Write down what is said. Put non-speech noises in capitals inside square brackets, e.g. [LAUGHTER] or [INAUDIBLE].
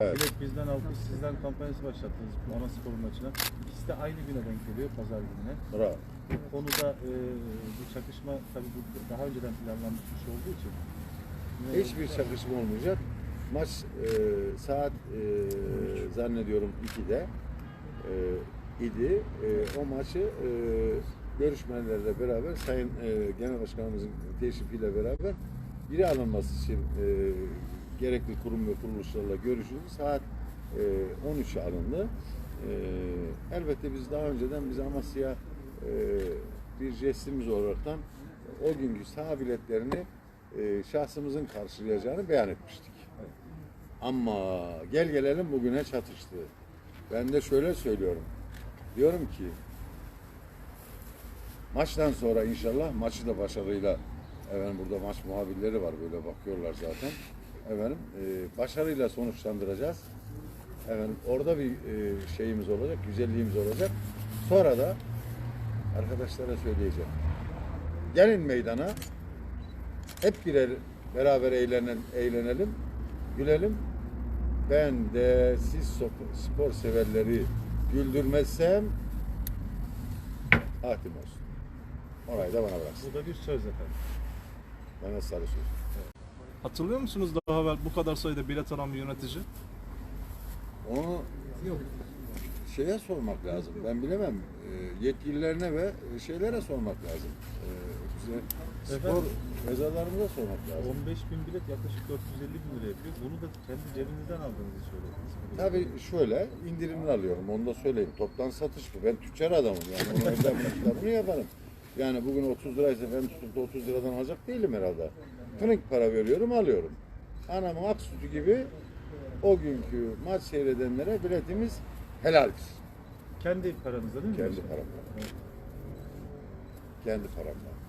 Evet. Bilet bizden alkış sizden kampanyası başlattınız ana spor maçına. İkisi de aynı güne denk geliyor pazar gününe. Bravo. Bu konuda e, bu çakışma tabii bu daha önceden planlanmış bir şey olduğu için. ne- Hiçbir çakışma olmayacak. Maç e, saat e, zannediyorum 2'de e, idi. E, o maçı e, görüşmelerle beraber Sayın e, Genel Başkanımızın teşrifiyle beraber biri alınması için e, gerekli kurum ve kuruluşlarla görüşüldü. Saat e, 13'e alındı. E, elbette biz daha önceden biz Amasya'ya e, bir jestimiz olaraktan o günkü saha biletlerini e, şahsımızın karşılayacağını beyan etmiştik. Ama gel gelelim bugüne çatıştı. Ben de şöyle söylüyorum. Diyorum ki maçtan sonra inşallah maçı da başarıyla efendim burada maç muhabirleri var böyle bakıyorlar zaten. Efendim e, başarıyla sonuçlandıracağız. Efendim orada bir e, şeyimiz olacak, güzelliğimiz olacak. Sonra da arkadaşlara söyleyeceğim. Gelin meydana. Hep birer beraber eğlenelim, eğlenelim, gülelim. Ben de siz spor severleri güldürmezsem hatim olsun. Orayı da bana bıraksın. Bu da bir söz efendim. Bana sarı söz. Hatırlıyor musunuz daha evvel bu kadar sayıda bilet alan bir yönetici? Onu şeye sormak lazım. Ben bilemem. Ee, Yetkililerine ve şeylere sormak lazım. Ee, bize spor Efendim? mezalarımıza sormak lazım. 15 bin bilet yaklaşık 450 bin lira yapıyor. Bunu da kendi cebinizden aldığınızı söylediniz. Tabii şöyle indirimli alıyorum. Onu da söyleyeyim. Toptan satış bu. Ben tüccar adamım yani. Onu [LAUGHS] önden bunu yaparım. Yani bugün 30 liraysa ben tutup da 30 liradan alacak değilim herhalde. Kırık para veriyorum alıyorum. Anamın ak sütü gibi o günkü maç seyredenlere biletimiz helaldir. Kendi paranızla değil mi? Kendi paramla. Kendi paramla.